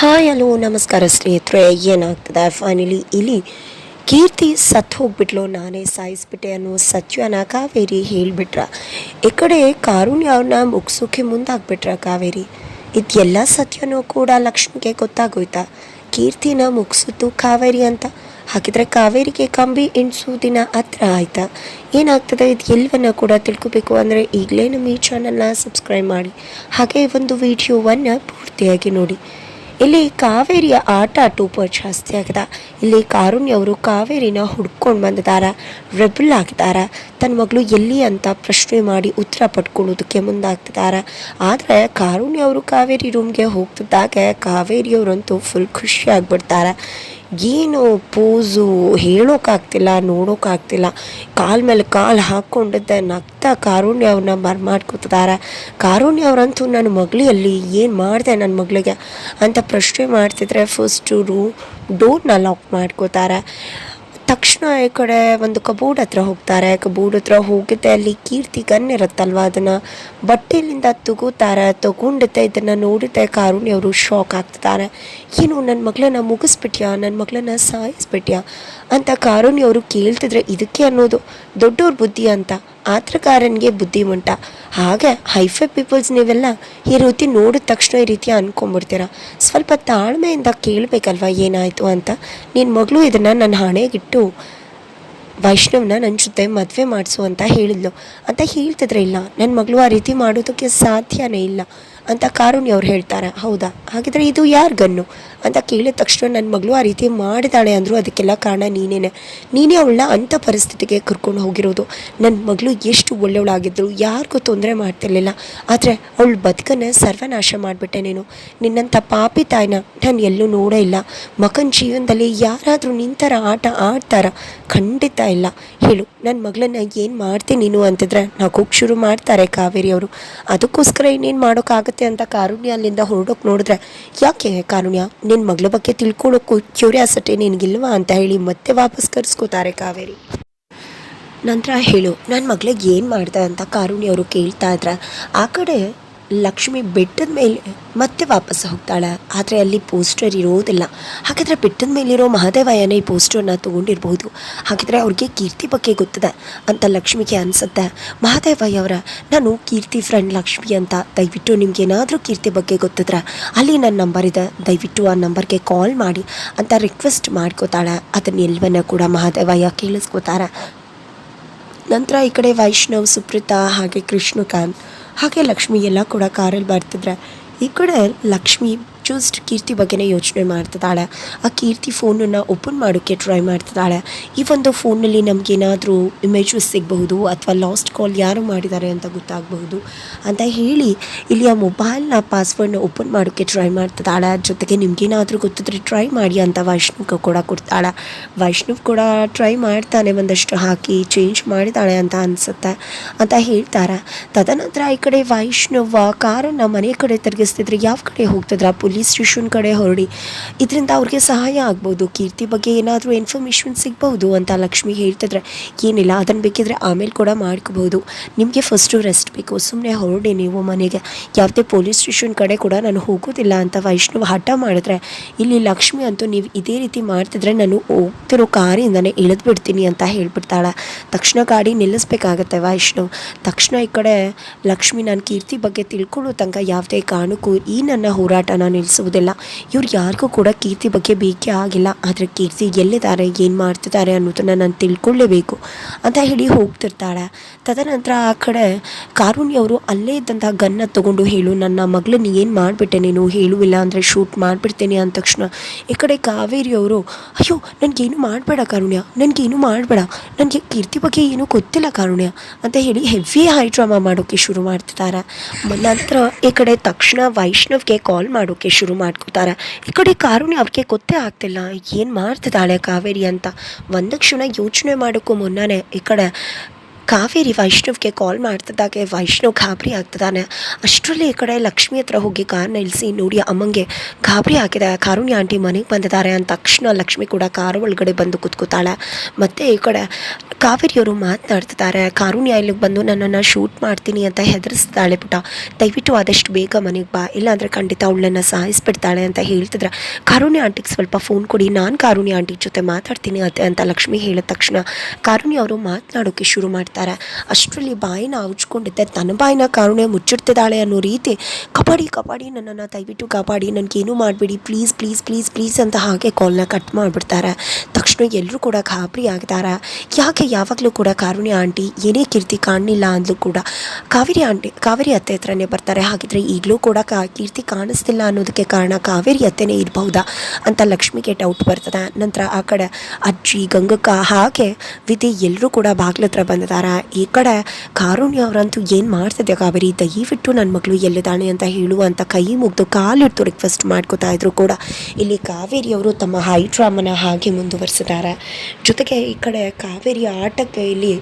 Hi, hello, ನಮಸ್ಕಾರ ಸ್ನೇಹಿತರೆ. ಏನಾಗ್ತದೆ? ಫೈನಲಿ ಇಲ್ಲಿ ಕೀರ್ತಿ ಸತ್ತು ಹೋಗ್ಬಿಟ್ಲು. ನಾನೇ ಸಾಯಿಸ್ಬಿಟ್ಟೆ ಅನ್ನೋ ಸತ್ಯನ ಕಾವೇರಿ ಹೇಳಿಬಿಟ್ರ. ಈ ಕಡೆ ಕಾರುಣ್ಯ ಅವ್ರನ್ನ ಮುಗಿಸೋಕೆ ಮುಂದಾಗ್ಬಿಟ್ರ ಕಾವೇರಿ. ಇದೆಲ್ಲ ಸತ್ಯನೂ ಕೂಡ ಲಕ್ಷ್ಮಿಗೆ ಗೊತ್ತಾಗೋಯ್ತಾ? ಕೀರ್ತಿನ ಮುಗಿಸಿದ್ದು ಕಾವೇರಿ ಅಂತ? ಹಾಗಿದ್ರೆ ಕಾವೇರಿಗೆ ಕಂಬಿ ಎಣಿಸೋ ದಿನ ಹತ್ರ ಆಯಿತಾ? ಏನಾಗ್ತದೆ? ಇದು ಎಲ್ಲವನ್ನ ಕೂಡ ತಿಳ್ಕೊಬೇಕು ಅಂದರೆ ಈಗಲೇ ನಮ್ಮ ಈ ಚಾನಲ್ನ ಸಬ್ಸ್ಕ್ರೈಬ್ ಮಾಡಿ. ಹಾಗೆ ಒಂದು ವಿಡಿಯೋವನ್ನು ಪೂರ್ತಿಯಾಗಿ ನೋಡಿ. ಇಲ್ಲಿ ಕಾವೇರಿಯ ಆಟ ಟೂಪರ್ ಜಾಸ್ತಿ ಆಗಿದೆ. ಇಲ್ಲಿ ಕಾರುಣ್ಯ ಅವರು ಕಾವೇರಿನ ಹುಡ್ಕೊಂಡು ಬಂದಿದ್ದಾರ ರೆಬಲ್ ಆಗಿದ್ದಾರೆ ತನ್ನ ಮಗಳು ಎಲ್ಲಿ ಅಂತ ಪ್ರಶ್ನೆ ಮಾಡಿ ಉತ್ತರ ಪಡ್ಕೊಳ್ಳೋದಕ್ಕೆ ಮುಂದಾಗ್ತಿದ್ದಾರೆ ಆದರೆ ಕಾರುಣ್ಯ ಅವರು ಕಾವೇರಿ ರೂಮ್ಗೆ ಹೋಗ್ತಿದ್ದಾಗ ಕಾವೇರಿಯವರಂತೂ ಫುಲ್ ಖುಷಿ ಆಗ್ಬಿಡ್ತಾರೆ. ಏನು ಪೋಸು ಹೇಳೋಕ್ಕಾಗ್ತಿಲ್ಲ ನೋಡೋಕ್ಕಾಗ್ತಿಲ್ಲ ಕಾಲ್ ಮೇಲೆ ಕಾಲು ಹಾಕ್ಕೊಂಡಿದ್ದೆ ನಗ್ತಾ ಕಾರುಣ್ಯ ಅವ್ರನ್ನ ಬರ್ಮಾಡ್ಕೊತಿದ್ದಾರೆ ಕಾರುಣ್ಯ ಅವರಂತೂ ನನ್ನ ಮಗಳಿಯಲ್ಲಿ ಏನು ಮಾಡಿದೆ ನನ್ನ ಮಗಳಿಗೆ ಅಂತ ಪ್ರಶ್ನೆ ಮಾಡ್ತಿದ್ರೆ ಫಸ್ಟು ರೂ ಡೋರ್ನ ಲಾಕ್ ಮಾಡ್ಕೋತಾರೆ. ತಕ್ಷಣ ಈ ಕಡೆ ಒಂದು ಕಬೋರ್ಡ್ ಹತ್ರ ಹೋಗ್ತಾರೆ. ಕಬೋರ್ಡ್ ಹತ್ರ ಹೋಗುತ್ತೆ ಅಲ್ಲಿ ಕೀರ್ತಿ ಗನ್ ಇರುತ್ತಲ್ವ ಅದನ್ನು ಬಟ್ಟೆಲಿಂದ ತಗೋತಾರೆ, ತಗೊಂಡಿದ್ದೆ. ಇದನ್ನು ನೋಡಿದ್ದೆ ಕಾರುಣ್ಯ ಅವರು ಶಾಕ್ ಆಗ್ತಿದ್ದಾರೆ. ಏನು ನನ್ನ ಮಗಳನ್ನ ಮುಗಿಸ್ಬಿಟ್ಯಾ? ನನ್ನ ಮಗಳನ್ನ ಸಾಯಿಸ್ಬಿಟ್ಯಾ? ಅಂತ ಕಾರುಣ್ಯ ಅವರು ಕೇಳ್ತಿದ್ರೆ ಇದಕ್ಕೆ ಅನ್ನೋದು ದೊಡ್ಡವ್ರ ಬುದ್ಧಿ ಅಂತ. ಆತ್ರಕಾರನಿಗೆ ಬುದ್ಧಿಮಂಟ ಹಾಗೆ ಹೈಫೈ ಪೀಪಲ್ಸ್ ನೀವೆಲ್ಲ ಈ ರೀತಿ ನೋಡಿದ ತಕ್ಷಣ ಈ ರೀತಿ ಅನ್ಕೊಂಬಿಡ್ತೀರ ಸ್ವಲ್ಪ ತಾಳ್ಮೆಯಿಂದ ಕೇಳಬೇಕಲ್ವ ಏನಾಯಿತು ಅಂತ? ನಿನ್ನ ಮಗಳು ಇದನ್ನು ನನ್ನ ಹಣೆಗಿಟ್ಟು ವೈಷ್ಣವ್ನ ನನ್ನ ಜೊತೆ ಮದುವೆ ಮಾಡಿಸು ಅಂತ ಹೇಳಿದ್ಲು. ಅಂತ ಹೇಳ್ತಿದ್ರೆ ಇಲ್ಲ. ನನ್ನ ಮಗಳು ಆ ರೀತಿ ಮಾಡೋದಕ್ಕೆ ಸಾಧ್ಯನೇ ಇಲ್ಲ ಅಂತ ಕಾರುಣ್ಯ ಅವ್ರು ಹೇಳ್ತಾರೆ. ಹೌದಾ? ಹಾಗಿದ್ರೆ ಇದು ಯಾರು ಗನ್ನು? ಅಂತ ಕೇಳಿದ ತಕ್ಷಣ ನನ್ನ ಮಗಳು ಆ ರೀತಿ ಮಾಡಿದಾಳೆ ಅಂದರು. ಅದಕ್ಕೆಲ್ಲ ಕಾರಣ ನೀನೇನೆ. ನೀನೇ ಅವಳನ್ನ ಅಂಥ ಪರಿಸ್ಥಿತಿಗೆ ಕರ್ಕೊಂಡು ಹೋಗಿರೋದು. ನನ್ನ ಮಗಳು ಎಷ್ಟು ಒಳ್ಳೆಯವಳಾಗಿದ್ದರು ಯಾರಿಗೂ ತೊಂದರೆ ಮಾಡ್ತಿರ್ಲಿಲ್ಲ. ಆದರೆ ಅವಳು ಬದುಕನ್ನು ಸರ್ವನಾಶ ಮಾಡಿಬಿಟ್ಟೆ ನೀನು. ನಿನ್ನಂಥ ಪಾಪಿ ತಾಯಿನ ನಾನು ಎಲ್ಲೂ ನೋಡೇ ಇಲ್ಲ. ಮಗನ ಜೀವನದಲ್ಲಿ ಯಾರಾದರೂ ನಿಂತರ ಆಟ ಆಡ್ತಾರ? ಖಂಡಿತ ಇಲ್ಲ. ಹೇಳು ನನ್ನ ಮಗಳನ್ನ ಏನು ಮಾಡ್ತೀನಿ ನೀನು ಅಂತಿದ್ರೆ ನಗೋಕೆ ಶುರು ಮಾಡ್ತಾರೆ ಕಾವೇರಿ ಅವರು. ಅದಕ್ಕೋಸ್ಕರ ಇನ್ನೇನು ಮಾಡೋಕ್ಕಾಗತ್ತೆ ಅಂತ ಕಾರುಣ್ಯ ಅಲ್ಲಿಂದ ಹೊರಡೋಕೆ ನೋಡಿದ್ರೆ ಯಾಕೆ ಕಾರುಣ್ಯ? ನಿನ್ನ ಮಗಳ ಬಗ್ಗೆ ತಿಳ್ಕೊಳ್ಳೋಕ್ಕೂ ಕ್ಯೂರಿಯಾಸಿಟಿ ನಿನಗಿಲ್ವಾ ಅಂತ ಹೇಳಿ ಮತ್ತೆ ವಾಪಸ್ ಕರೆಸ್ಕೋತಾರೆ ಕಾವೇರಿ. ನಂತರ ಹೇಳು ನನ್ನ ಮಗಳಿಗೆ ಏನು ಮಾಡ್ದೆ ಅಂತ ಕಾರುಣ್ಯ ಅವರು ಕೇಳ್ತಾ ಇದ್ರ. ಆ ಕಡೆ ಲಕ್ಷ್ಮಿ ಬೆಟ್ಟದ ಮೇಲೆ ಮತ್ತೆ ವಾಪಸ್ ಹೋಗ್ತಾಳೆ. ಆದರೆ ಅಲ್ಲಿ ಪೋಸ್ಟರ್ ಇರೋದಿಲ್ಲ. ಹಾಗಿದ್ರೆ ಬೆಟ್ಟದ ಮೇಲಿರೋ ಮಹಾದೇವಯ್ಯನೇ ಈ ಪೋಸ್ಟರ್ನ ತೊಗೊಂಡಿರ್ಬೋದು. ಹಾಗಿದ್ರೆ ಅವ್ರಿಗೆ ಕೀರ್ತಿ ಬಗ್ಗೆ ಗೊತ್ತದೆ ಅಂತ ಲಕ್ಷ್ಮಿಗೆ ಅನಿಸುತ್ತೆ. ಮಹಾದೇವಯ್ಯ ಅವರ, ನಾನು ಕೀರ್ತಿ ಫ್ರೆಂಡ್ ಲಕ್ಷ್ಮಿ ಅಂತ ದಯವಿಟ್ಟು ನಿಮ್ಗೆ ಏನಾದರೂ ಕೀರ್ತಿ ಬಗ್ಗೆ ಗೊತ್ತಿದ್ರೆ ಅಲ್ಲಿ ನನ್ನ ನಂಬರ್ ಇದೆ. ದಯವಿಟ್ಟು ಆ ನಂಬರ್ಗೆ ಕಾಲ್ ಮಾಡಿ ಅಂತ ರಿಕ್ವೆಸ್ಟ್ ಮಾಡ್ಕೋತಾಳೆ. ಅದನ್ನ ಎಲ್ವನ್ನ ಕೂಡ ಮಹಾದೇವಯ್ಯ ಕೇಳಿಸ್ಕೋತಾರೆ. ನಂತರ ಈ ಕಡೆ ವೈಷ್ಣವ್, ಸುಪ್ರೀತಾ ಹಾಗೆ ಕೃಷ್ಣಕಾಂತ್ ಹಾಗೆ ಲಕ್ಷ್ಮಿ ಎಲ್ಲ ಕೂಡ ಕಾರಲ್ಲಿ ಬರ್ತಿದ್ರೆ ಈ ಕಡೆ ಲಕ್ಷ್ಮಿ ಜಸ್ಟ್ ಕೀರ್ತಿ ಬಗ್ಗೆನೇ ಯೋಚನೆ ಮಾಡ್ತಿದ್ದಾಳೆ. ಆ ಕೀರ್ತಿ ಫೋನನ್ನು ಓಪನ್ ಮಾಡೋಕ್ಕೆ ಟ್ರೈ ಮಾಡ್ತಿದ್ದಾಳೆ. ಈ ಒಂದು ಫೋನಲ್ಲಿ ನಮಗೇನಾದರೂ ಇಮೇಜಸ್ ಸಿಗಬಹುದು ಅಥವಾ ಲಾಸ್ಟ್ ಕಾಲ್ ಯಾರು ಮಾಡಿದ್ದಾರೆ ಅಂತ ಗೊತ್ತಾಗಬಹುದು ಅಂತ ಹೇಳಿ ಇಲ್ಲಿ ಆ ಮೊಬೈಲ್ನ ಪಾಸ್ವರ್ಡ್ನ ಓಪನ್ ಮಾಡೋಕ್ಕೆ ಟ್ರೈ ಮಾಡ್ತಿದ್ದಾಳೆ. ಜೊತೆಗೆ ನಿಮಗೇನಾದರೂ ಗೊತ್ತಿದ್ರೆ ಟ್ರೈ ಮಾಡಿ ಅಂತ ವೈಷ್ಣವ್ಗೆ ಕೂಡ ಕೊಡ್ತಾಳೆ. ವೈಷ್ಣವ್ ಕೂಡ ಟ್ರೈ ಮಾಡ್ತಾನೆ ಒಂದಷ್ಟು ಹಾಕಿ ಚೇಂಜ್ ಮಾಡಿದ್ದಾಳೆ ಅಂತ ಅನಿಸುತ್ತೆ ಅಂತ ಹೇಳ್ತಾರೆ. ತದನಂತರ ಈ ಕಡೆ ವೈಷ್ಣವ್ ಕಾರನ್ನು ಮನೆ ಕಡೆ ತಿರುಗಿಸ್ತಿದ್ರೆ ಯಾವ ಕಡೆ ಹೋಗ್ತಿದ್ರ ಪೊಲೀಸ್ ಸ್ಟೇಷನ್ ಕಡೆ ಹೊರಡಿ. ಇದರಿಂದ ಅವ್ರಿಗೆ ಸಹಾಯ ಆಗ್ಬೋದು. ಕೀರ್ತಿ ಬಗ್ಗೆ ಏನಾದರೂ ಇನ್ಫಾರ್ಮೇಷನ್ ಸಿಗ್ಬೋದು ಅಂತ ಲಕ್ಷ್ಮಿ ಹೇಳ್ತಿದ್ರೆ, ಏನಿಲ್ಲ ಅದನ್ನು ಬೇಕಿದ್ರೆ ಆಮೇಲೆ ಕೂಡ ಮಾಡ್ಕೋಬಹುದು. ನಿಮಗೆ ಫಸ್ಟು ರೆಸ್ಟ್ ಬೇಕು. ಸುಮ್ಮನೆ ಹೊರಡಿ ನೀವು ಮನೆಗೆ. ಯಾವುದೇ ಪೊಲೀಸ್ ಸ್ಟೇಷನ್ ಕಡೆ ಕೂಡ ನಾನು ಹೋಗೋದಿಲ್ಲ ಅಂತ ವೈಷ್ಣವ್ ಹಠ ಮಾಡಿದ್ರೆ, ಇಲ್ಲಿ ಲಕ್ಷ್ಮಿ ಅಂತೂ ನೀವು ಇದೇ ರೀತಿ ಮಾಡ್ತಿದ್ರೆ ನಾನು ಹೋಗ್ತಿರೋ ಕಾರಿಂದನೇ ಇಳಿದು ಬಿಡ್ತೀನಿ ಅಂತ ಹೇಳ್ಬಿಡ್ತಾಳೆ. ತಕ್ಷಣ ಗಾಡಿ ನಿಲ್ಲಿಸ್ಬೇಕಾಗತ್ತೆ ವೈಷ್ಣವ್. ತಕ್ಷಣ ಈ ಕಡೆ ಲಕ್ಷ್ಮಿ, ನಾನು ಕೀರ್ತಿ ಬಗ್ಗೆ ತಿಳ್ಕೊಳ್ಳೋ ತನಕ ಯಾವುದೇ ಕಾರಣಕ್ಕೂ ಈ ನನ್ನ ಹೋರಾಟನ ನಿಲ್ಲಿಸುವುದಿಲ್ಲ ಇವ್ರು ಯಾರಿಗೂ ಕೂಡ ಕೀರ್ತಿ ಬಗ್ಗೆ ಬೇಕೇ ಆಗಿಲ್ಲ. ಆದರೆ ಕೀರ್ತಿ ಎಲ್ಲಿದ್ದಾರೆ, ಏನು ಮಾಡ್ತಿದ್ದಾರೆ ಅನ್ನೋದನ್ನು ನಾನು ತಿಳ್ಕೊಳ್ಳೇಬೇಕು ಅಂತ ಹೇಳಿ ಹೋಗ್ತಿರ್ತಾಳೆ. ತದನಂತರ ಆ ಕಡೆ ಕಾರುಣ್ಯ ಅವರು ಅಲ್ಲೇ ಇದ್ದಂಥ ಗನ್ನ ತಗೊಂಡು ಹೇಳು, ನನ್ನ ಮಗಳನ್ನ ಏನು ಮಾಡಿಬಿಟ್ಟೆ ನೀನು? ಹೇಳುವಿಲ್ಲ ಅಂದರೆ ಶೂಟ್ ಮಾಡಿಬಿಡ್ತೇನೆ ಅಂದ ತಕ್ಷಣ ಈ ಕಡೆ ಕಾವೇರಿಯವರು ಅಯ್ಯೋ, ನನಗೇನು ಮಾಡಬೇಡ ಕಾರುಣ್ಯ, ನನಗೇನು ಮಾಡಬೇಡ. ನನಗೆ ಕೀರ್ತಿ ಬಗ್ಗೆ ಏನೂ ಗೊತ್ತಿಲ್ಲ ಕಾರುಣ್ಯ ಅಂತ ಹೇಳಿ ಹೆವಿ ಹೈ ಡ್ರಾಮಾ ಮಾಡೋಕ್ಕೆ ಶುರು ಮಾಡ್ತಿದ್ದಾರೆ. ನಂತರ ಈ ಕಡೆ ತಕ್ಷಣ ವೈಷ್ಣವ್ಗೆ ಕಾಲ್ ಮಾಡೋಕ್ಕೆ ಶುರು ಮಾಡ್ಕೋತಾರೆ ಈ ಕಡೆ ಕಾರುಣಿ ಅವ್ರಿಗೆ ಗೊತ್ತೇ ಆಗ್ತಿಲ್ಲ. ಏನು ಮಾಡ್ತಿದ್ದಾಳೆ ಕಾವೇರಿ ಅಂತ. ಒಂದು ಕ್ಷಣ ಯೋಚನೆ ಮಾಡೋಕ್ಕೂ ಮುನ್ನನೇ ಈ ಕಡೆ. ಕಾವೇರಿ ವೈಷ್ಣವ್ಗೆ ಕಾಲ್ ಮಾಡ್ತಿದ್ದಾಗೆ, ವೈಷ್ಣವ್ ಗಾಬರಿ ಆಗ್ತಿದ್ದಾನೆ. ಅಷ್ಟರಲ್ಲಿ ಈ ಕಡೆ ಲಕ್ಷ್ಮಿ ಹತ್ರ ಹೋಗಿ ಕಾರ್ ನಿಲ್ಲಿಸಿ ನೋಡಿ ಅಮ್ಮಂಗೆ ಗಾಬರಿ ಆಗಿದೆ. ಕಾರುಣ್ಯ ಆಂಟಿ ಮನೆಗೆ ಬಂದಿದ್ದಾರೆ ಅಂತ ತಕ್ಷಣ ಲಕ್ಷ್ಮಿ ಕೂಡ ಕಾರು ಒಳಗಡೆ ಬಂದು ಕೂತ್ಕೋತಾಳೆ. ಮತ್ತು ಈ ಕಡೆ ಕಾವೇರಿಯವರು ಮಾತನಾಡ್ತಿದ್ದಾರೆ. ಕಾರುಣ್ಯ ಇಲ್ಲಿಗೆ ಬಂದು ನನ್ನನ್ನು ಶೂಟ್ ಮಾಡ್ತೀನಿ ಅಂತ ಹೆದರಿಸ್ತಾಳೆ ಪುಟ ದಯವಿಟ್ಟು ಆದಷ್ಟು ಬೇಗ ಮನೆಗೆ ಬಾ. ಇಲ್ಲಾಂದರೆ ಖಂಡಿತ ಅವಳನ್ನು ಸಾಯಿಸ್ಬಿಡ್ತಾಳೆ ಅಂತ ಹೇಳ್ತಿದ್ರೆ. ಕಾರುಣ್ಯ ಆಂಟಿಗೆ ಸ್ವಲ್ಪ ಫೋನ್ ಕೊಡಿ. ನಾನು ಕಾರುಣ್ಯ ಆಂಟಿ ಜೊತೆ ಮಾತಾಡ್ತೀನಿ ಅಂತ ಲಕ್ಷ್ಮಿ ಹೇಳಿದ ತಕ್ಷಣ ಕಾರುಣ್ಯ ಅವರು ಮಾತನಾಡೋಕ್ಕೆ ಶುರು ಮಾಡ್ತಾರೆ ಅಷ್ಟರಲ್ಲಿ ಬಾಯಿನ ಹುಚ್ಕೊಂಡಿದ್ದೆ ತನ್ನ ಬಾಯಿನ ಕಾರುಣೆ ಮುಚ್ಚಿಡ್ತಿದ್ದಾಳೆ ಅನ್ನೋ ರೀತಿ ಕಬಡ್ಡಿ ಕಬಡ್ಡಿ ನನ್ನನ್ನು ದಯವಿಟ್ಟು ಕಾಪಾಡಿ, ನನಗೇನು ಮಾಡಬೇಡಿ ಪ್ಲೀಸ್ ಪ್ಲೀಸ್ ಪ್ಲೀಸ್ ಪ್ಲೀಸ್ ಅಂತ ಹಾಗೆ ಕಾಲ್ನ ಕಟ್ ಮಾಡಿಬಿಡ್ತಾರೆ. ತಕ್ಷಣ ಎಲ್ಲರೂ ಕೂಡ ಗಾಬರಿ ಆಗ್ತಾರೆ. ಯಾಕೆ ಯಾವಾಗಲೂ ಕೂಡ ಕಾರುಣ್ಯ ಆಂಟಿ, ಏನೇ ಕೀರ್ತಿ ಕಾಣಲಿಲ್ಲ ಅಂದ್ರೂ ಕೂಡ ಕಾವೇರಿ ಆಂಟಿ, ಕಾವೇರಿ ಅತ್ತೆ ಹತ್ರನೇ ಬರ್ತಾರೆ. ಹಾಗಿದ್ರೆ ಈಗಲೂ ಕೂಡ ಕಾ, ಕೀರ್ತಿ ಕಾಣಿಸ್ತಿಲ್ಲ ಅನ್ನೋದಕ್ಕೆ ಕಾರಣ ಕಾವೇರಿ ಅತ್ತೆನೇ ಇರಬಹುದಾ ಅಂತ ಲಕ್ಷ್ಮಿಗೆ ಡೌಟ್ ಬರ್ತದೆ. ನಂತರ ಆ ಕಡೆ ಅಜ್ಜಿ, ಗಂಗಕ್ಕ ಹಾಗೆ ವಿಧಿ ಎಲ್ಲರೂ ಕೂಡ ಬಾಗ್ಲ ಹತ್ರ ಬಂದಿದ್ದಾರೆ. ಈ ಕಡೆ ಕಾರುಣ್ಯ ಅವರಂತೂ ಏನು ಮಾಡ್ತಿದ್ದೆ ಕಾವೇರಿ? ದಯವಿಟ್ಟು ನನ್ನ ಮಗಳು ಎಲ್ಲಿದ್ದಾಳೆ ಅಂತ ಹೇಳುವಂಥ ಕೈ ಮುಗಿದು ಕಾಲಿಟ್ಟು ರಿಕ್ವೆಸ್ಟ್ ಮಾಡ್ಕೋತಾ ಇದ್ರು ಕೂಡ. ಇಲ್ಲಿ ಕಾವೇರಿ ಅವರು ತಮ್ಮ ಹೈ ಡ್ರಾಮನ ಹಾಗೆ ಮುಂದುವರಿಸಿದ್ದಾರೆ. ಜೊತೆಗೆ ಈ ಕಡೆ ಕಾವೇರಿ ಆಟಕ್ಕೆ ಇಲ್ಲಿ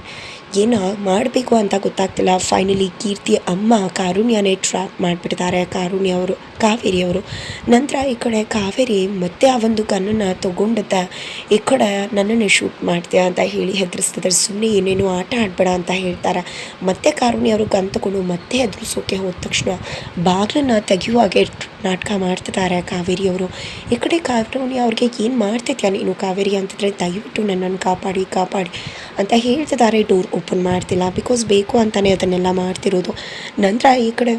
ಏನು ಮಾಡಬೇಕು ಅಂತ ಗೊತ್ತಾಗ್ತಿಲ್ಲ. ಫೈನಲಿ ಕೀರ್ತಿ ಅಮ್ಮ ಕಾರುಣ್ಯನೇ ಟ್ರ್ಯಾಪ್ ಮಾಡಿಬಿಡ್ತಾರೆ ಕಾರುಣ್ಯ ಅವರು, ಕಾವೇರಿ ಅವರು. ನಂತರ ಈ ಕಡೆ ಕಾವೇರಿ ಮತ್ತೆ ಆ ಒಂದು ಗನ್ನನ್ನು ತಗೊಂಡತ್ತ ಈ ಕಡೆ ನನ್ನನ್ನು ಶೂಟ್ ಮಾಡ್ತೀಯ ಅಂತ ಹೇಳಿ ಹೆದರಿಸ್ತಿದ್ದಾರೆ ಸುಮ್ಮನೆ ಏನೇನು ಆಟ ಆಡಬೇಡ ಅಂತ ಹೇಳ್ತಾರೆ. ಮತ್ತೆ ಕಾರುಣ್ಯ ಅವರು ಗನ್ ತಗೊಂಡು ಮತ್ತೆ ಹೆದರಿಸೋಕೆ ಹೋದ ತಕ್ಷಣ ಬಾಗಿಲನ್ನು ತೆಗೆಯುವಾಗೆ ನಾಟಕ ಮಾಡ್ತಿದ್ದಾರೆ ಕಾವೇರಿಯವರು ಈ ಕಡೆ ಕಾರುಣ್ಯ ಅವ್ರಿಗೆ, ಏನು ಮಾಡ್ತಿದ್ಯಾ ನೀನು ಕಾವೇರಿ? ಅಂತಂದರೆ, ದಯವಿಟ್ಟು ನನ್ನನ್ನು ಕಾಪಾಡಿ ಕಾಪಾಡಿ ಅಂತ ಹೇಳ್ತಿದ್ದಾರೆ ಡೋರ್ ಓಪನ್ ಮಾಡ್ತಿಲ್ಲ. ಬಿಕಾಸ್ ಬೇಕು ಅಂತಲೇ ಅದನ್ನೆಲ್ಲ ಮಾಡ್ತಿರೋದು. ನಂತರ ಈ ಕಡೆ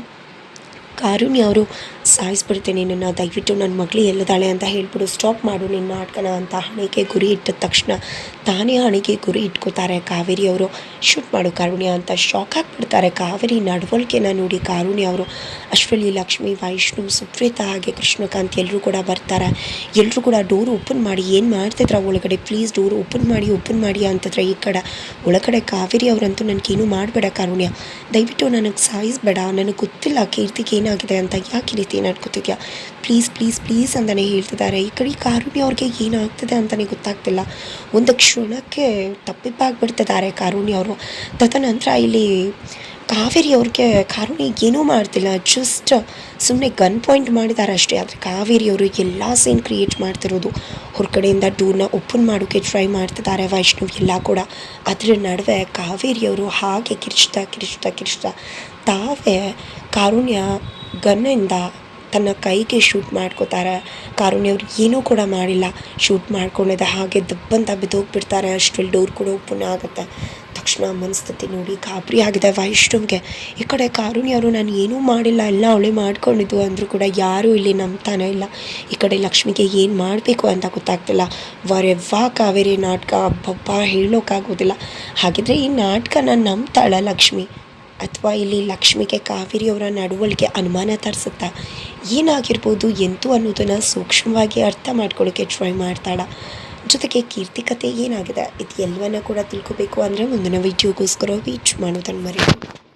ಕಾರುಣ್ಯ ಅವರು ಸಾಯಿಸ್ಬಿಡ್ತೀನಿ ನಿನ್ನ ದಯವಿಟ್ಟು ನನ್ನ ಮಗಳು ಎಲ್ಲದಾಳೆ ಅಂತ ಹೇಳ್ಬಿಡು ಸ್ಟಾಪ್ ಮಾಡು ನಿನ್ನ ನಾಟಕನ ಅಂತ ಹಣೆಗೆ ಗುರಿ ಇಟ್ಟ ತಕ್ಷಣ ತಾನೇ ಹಣೆಗೆ ಗುರಿ ಇಟ್ಕೋತಾರೆ ಕಾವೇರಿ ಅವರು. ಶೂಟ್ ಮಾಡು ಕಾರುಣ್ಯ ಅಂತ ಶಾಕ್ ಆಗಿಬಿಡ್ತಾರೆ ಕಾವೇರಿ ನಡವಳಿಕೆನ ನೋಡಿ ಕಾರುಣ್ಯ ಅವರು. ಅಶ್ವಲಿ, ಲಕ್ಷ್ಮಿ, ವೈಷ್ಣು ಸುಪ್ರೀತಾ ಹಾಗೆ ಕೃಷ್ಣಕಾಂತ್ ಎಲ್ಲರೂ ಕೂಡ ಬರ್ತಾರೆ. ಎಲ್ಲರೂ ಕೂಡ ಡೋರ್ ಓಪನ್ ಮಾಡಿ, ಏನು ಮಾಡ್ತಿದ್ರ ಒಳಗಡೆ? ಪ್ಲೀಸ್ ಡೋರ್ ಓಪನ್ ಮಾಡಿ ಓಪನ್ ಮಾಡಿ ಅಂತಂದ್ರೆ ಈ ಕಡೆ, ಒಳಗಡೆ ಕಾವೇರಿ ಅವರಂತೂ ನನಗೇನು ಮಾಡಬೇಡ ಕಾರುಣ್ಯ. ದಯವಿಟ್ಟು ನನಗೆ ಸಾಯಿಸ್ಬೇಡ, ನನಗೆ ಗೊತ್ತಿಲ್ಲ ಕೀರ್ತಿಗೆ ಏನಾಗಿದೆ ಅಂತ ಯಾಕೆ ಈ ರೀತಿ ನಡ್ಕೋತಿದ್ಯಾ ಪ್ಲೀಸ್ ಪ್ಲೀಸ್ ಪ್ಲೀಸ್ ಅಂತಲೇ ಹೇಳ್ತಿದ್ದಾರೆ. ಈ ಕಡೆ ಕಾರುಣ್ಯ ಅವ್ರಿಗೆ ಏನಾಗ್ತದೆ ಅಂತಲೇ ಗೊತ್ತಾಗ್ತಿಲ್ಲ. ಒಂದು ಕ್ಷಣಕ್ಕೆ ತಪ್ಪಿಬ್ಬಾಗ್ಬಿಡ್ತಿದ್ದಾರೆ ಕಾರುಣ್ಯ ಅವರು. ತದನಂತರ ಇಲ್ಲಿ ಕಾವೇರಿ ಅವ್ರಿಗೆ ಕಾರುಣ್ಯ ಏನೂ ಮಾಡ್ತಿಲ್ಲ. ಜಸ್ಟ್ ಸುಮ್ಮನೆ ಗನ್ ಪಾಯಿಂಟ್ ಮಾಡಿದ್ದಾರೆ ಅಷ್ಟೇ. ಆದರೆ ಕಾವೇರಿ ಅವರು ಎಲ್ಲ ಸೀನ್ ಕ್ರಿಯೇಟ್ ಮಾಡ್ತಿರೋದು. ಹೊರಗಡೆಯಿಂದ ಡೋರ್ನ ಓಪನ್ ಮಾಡೋಕ್ಕೆ ಟ್ರೈ ಮಾಡ್ತಿದ್ದಾರೆ ವೈಷ್ಣವ್ ಎಲ್ಲ ಕೂಡ. ಅದರ ನಡುವೆ ಕಾವೇರಿಯವರು ಹಾಗೆ ಕಿರಿಚ್ತಾ ಕಿರಿಚ್ತಾ ಕಿರಿಚ್ತಾ ತಾವೇ ಕಾರುಣ್ಯ ಗನ್ನಿಂದ ತನ್ನ ಕೈಗೆ ಶೂಟ್ ಮಾಡ್ಕೋತಾರೆ. ಕಾರುಣ್ಯವ್ರು ಏನೂ ಕೂಡ ಮಾಡಿಲ್ಲ. ಶೂಟ್ ಮಾಡ್ಕೊಂಡಿದ್ದ ಹಾಗೆ ದಬ್ಬಂತ ಬಿದ್ದೋಗ್ಬಿಡ್ತಾರೆ. ಅಷ್ಟರಲ್ಲಿ ಡೋರ್ ಕೂಡ ಓಪನ್ ಆಗುತ್ತೆ. ತಕ್ಷಣ ಮನಸ್ಥಿತಿ ನೋಡಿ ಗಾಬರಿ ಆಗಿದೆ ವೈಷ್ಣವ್ಗೆ ಈ ಕಡೆ ಕಾರುಣ್ಯವರು ನಾನು ಏನೂ ಮಾಡಿಲ್ಲ. ಎಲ್ಲ ಅವಳೆ ಮಾಡ್ಕೊಂಡಿದ್ದು. ಅಂದರೂ ಕೂಡ ಯಾರೂ ಇಲ್ಲಿ ನಂಬ್ತಾನೆ ಇಲ್ಲ. ಈ ಕಡೆ ಲಕ್ಷ್ಮಿಗೆ ಏನು ಮಾಡಬೇಕು ಅಂತ ಗೊತ್ತಾಗ್ತಿಲ್ಲ. ವರೆವ್ವಾ ಕಾವೇರಿ ನಾಟಕ. ಅಬ್ಬಬ್ಬ ಹೇಳೋಕ್ಕಾಗೋದಿಲ್ಲ ಹಾಗಿದ್ರೆ ಈ ನಾಟಕನ ನಂಬ್ತಾಳ ಲಕ್ಷ್ಮಿ. ಅಥವಾ ಇಲ್ಲಿ ಲಕ್ಷ್ಮಿಗೆ ಕಾವೇರಿಯವರ ನಡವಳಿಕೆ ಅನುಮಾನ ತರಿಸುತ್ತಾ? ಏನಾಗಿರ್ಬೋದು, ಎಂತು ಅನ್ನೋದನ್ನು ಸೂಕ್ಷ್ಮವಾಗಿ ಅರ್ಥ ಮಾಡ್ಕೊಳ್ಳೋಕ್ಕೆ ಟ್ರೈ ಮಾಡ್ತಾಳ. ಜೊತೆಗೆ ಕೀರ್ತಿ ಕತೆ ಏನಾಗಿದೆ, ಇದು ಎಲ್ಲವನ್ನ ಕೂಡ ತಿಳ್ಕೊಬೇಕು ಅಂದರೆ ಮುಂದಿನ ವಿಡಿಯೋಗೋಸ್ಕರ ವೀಚ್ ಮಾಡೋದನ್ನು ಮರಿಬೇಡಿ.